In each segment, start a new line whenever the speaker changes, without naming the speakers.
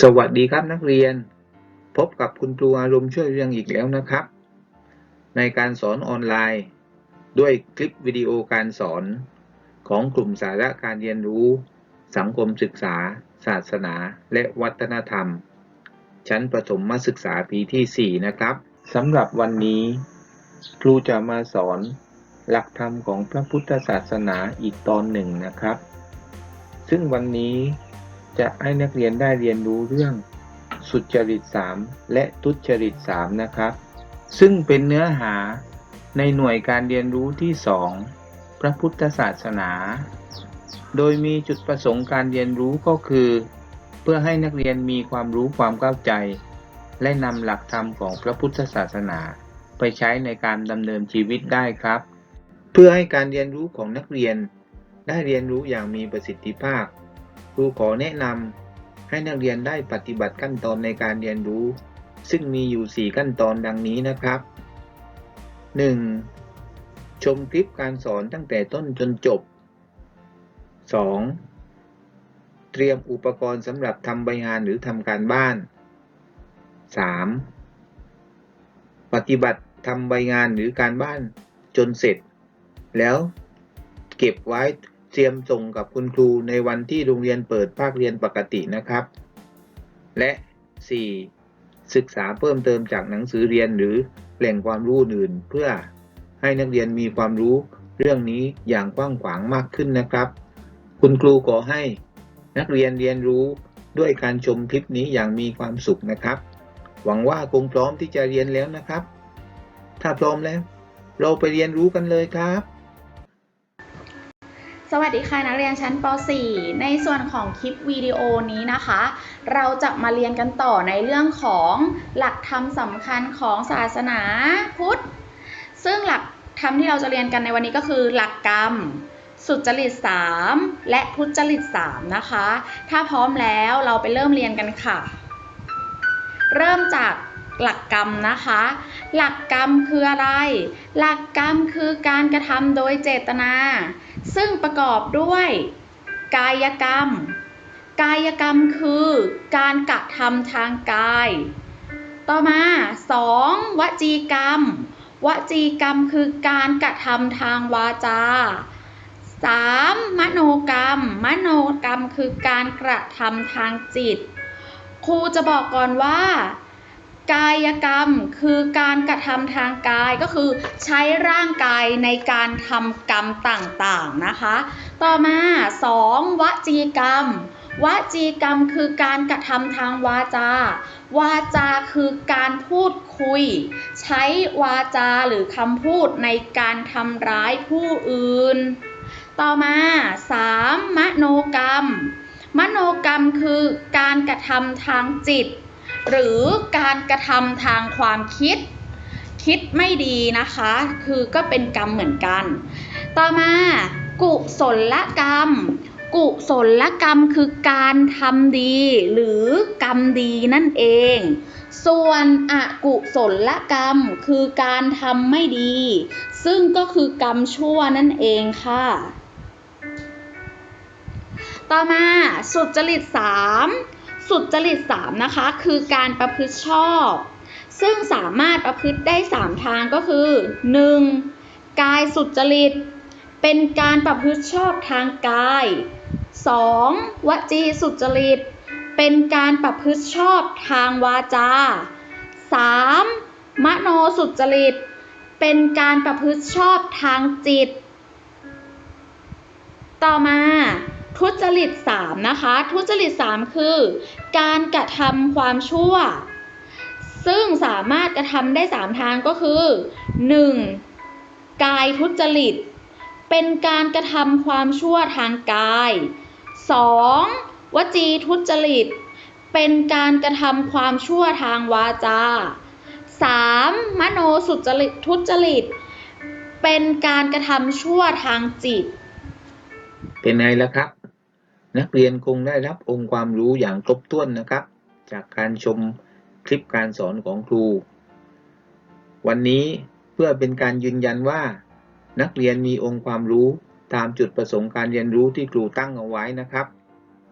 สวัสดีครับนักเรียน พบกับคุณครูอารมณ์ช่วยเรื่องอีกแล้วนะครับ ในการสอนออนไลน์ ด้วยคลิปวิดีโอการสอนของกลุ่มสาระการเรียนรู้ สังคมศึกษา ศาสนา และวัฒนธรรม ชั้นประถมศึกษาปีที่ 4 นะครับสำหรับวันนี้ ครูจะมาสอนหลักธรรมของพระพุทธศาสนาอีกตอนหนึ่งนะครับ ซึ่งวันนี้ จะให้นักเรียนได้เรียนรู้เรื่องสุจริต 3 และทุจริต 3 นะครับ ซึ่งเป็นเนื้อหาในหน่วยการเรียนรู้ที่ 2 พระพุทธศาสนา โดยมีจุดประสงค์การเรียนรู้ก็คือ เพื่อให้นักเรียนมีความรู้ความเข้าใจ และนำหลักธรรมของพระพุทธศาสนา ไปใช้ในการดำเนินชีวิตได้ครับ เพื่อให้การเรียนรู้ของนักเรียนได้เรียนรู้อย่างมีประสิทธิภาพ ครูขอแนะนำให้นักเรียนได้ปฏิบัติขั้นตอนในการเรียนรู้ ซึ่งมีอยู่ 4 ขั้นตอนดังนี้นะครับ 1. ชมคลิปการสอนตั้งแต่ต้นจนจบ 2. เตรียมอุปกรณ์สำหรับทำใบงานหรือทำการบ้าน 3. ปฏิบัติทำใบงานหรือการบ้านจนเสร็จ แล้วเก็บไว้ เตรียมส่งกับคุณครูในวันที่โรงเรียนเปิดภาคเรียนปกตินะครับ และ 4. ศึกษาเพิ่มเติมจากหนังสือเรียนหรือแหล่งความรู้อื่น เพื่อให้นักเรียนมีความรู้เรื่องนี้อย่างกว้างขวางมากขึ้นนะครับ คุณครูขอให้นักเรียนเรียนรู้ด้วยการชมคลิปนี้อย่างมีความสุขนะครับ หวังว่าคงพร้อมที่จะเรียนแล้วนะครับ ถ้าพร้อมแล้ว เราไปเรียนรู้กันเลยครับ
สวัสดีค่ะนักเรียนชั้นป .4 ในส่วนของคลิปวิดีโอนี้นะคะ เราจะมาเรียนกันต่อในเรื่องของหลักธรรมสำคัญของศาสนาพุทธ ซึ่งหลักธรรมที่เราจะเรียนกันในวันนี้ก็คือ หลักกรรม สุจริต 3 และพุทุจริต 3 นะคะ ถ้าพร้อมแล้วเราไปเริ่มเรียนกันค่ะ เริ่มจากหลักกรรมนะคะ หลักกรรมคืออะไร หลักกรรมคือการกระทำโดยเจตนา ซึ่งประกอบด้วย กายกรรม กายกรรมคือการกระทำทางกาย ต่อมา 2. วจีกรรม วจีกรรมคือการกระทำทางวาจา 3. มโนกรรม มโนกรรมคือการกระทำทางจิต ครูจะบอกก่อนว่า กายกรรมคือการกระทำทางกายก็คือใช้ร่างกายในการทำกรรมต่างๆนะคะ ต่อมา 2. วจีกรรม วจีกรรมคือการกระทำทางวาจา วาจาคือการพูดคุย ใช้วาจาหรือคำพูดในการทำร้ายผู้อื่น ต่อมา 3. มโนกรรม มโนกรรมคือการกระทำทางจิต หรือการกระทำทางความคิด คิดไม่ดีนะคะ คือก็เป็นกรรมเหมือนกัน ต่อมากุศลกรรม กุศลกรรมคือการทำดี หรือกรรมดีนั่นเอง ส่วนอกุศลกรรมคือการทำไม่ดี ซึ่งก็คือกรรมชั่วนั่นเองค่ะ ต่อมาสุจริต3 สุดจริต 3 นะคะ คือการประพฤติชอบ ซึ่งสามารถประพฤติได้ 3 ทางก็คือ 1. กายสุจริต เป็นการประพฤติชอบทางกาย 2. วจีสุจริต เป็นการประพฤติชอบทางวาจา 3. มโนสุจริต เป็นการประพฤติชอบทางจิต ต่อมา ทุจริต3นะคะ ทุจริต 3 คือ การกระทำความชั่ว ซึ่งสามารถกระทำได้ 3 ทางก็คือ 1. กายทุจริต เป็นการกระทำความชั่วทางกาย 2. วจีทุจริต เป็นการกระทำความชั่วทางวาจา 3. มโนสุจริตทุจริต เป็นการกระทำชั่วทางจิต
เป็นไงล่ะครับ นักเรียนคงได้รับองค์ความรู้อย่างครบถ้วนนะครับ จากการชมคลิปการสอนของครู วันนี้เพื่อเป็นการยืนยันว่า นักเรียนมีองค์ความรู้ตามจุดประสงค์การเรียนรู้ที่ครูตั้งเอาไว้นะครับ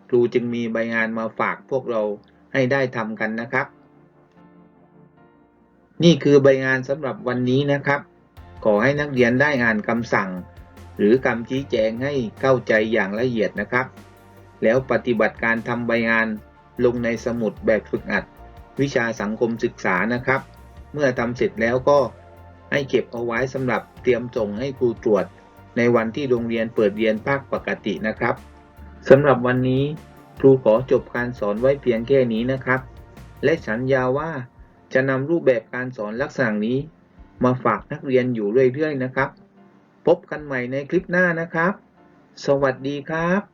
ครูจึงมีใบงานมาฝากพวกเราให้ได้ทำกันนะครับ นี่คือใบงานสำหรับวันนี้นะครับ ขอให้นักเรียนได้อ่านคำสั่ง หรือคำชี้แจงให้เข้าใจอย่างละเอียดนะครับ แล้วปฏิบัติการทำใบงานลงในสมุดแบบฝึกหัด วิชาสังคมศึกษานะครับ เมื่อทำเสร็จแล้วก็ให้เก็บเอาไว้สำหรับเตรียมส่งให้ครูตรวจ ในวันที่โรงเรียนเปิดเรียนภาคปกตินะครับสำหรับวันนี้ครูขอจบการสอนไว้เพียงแค่นี้นะครับ และสัญญาว่าจะนำรูปแบบการสอนลักษณะนี้ มาฝากนักเรียนอยู่เรื่อยๆนะครับ พบกันใหม่ในคลิปหน้านะครับ สวัสดีครับ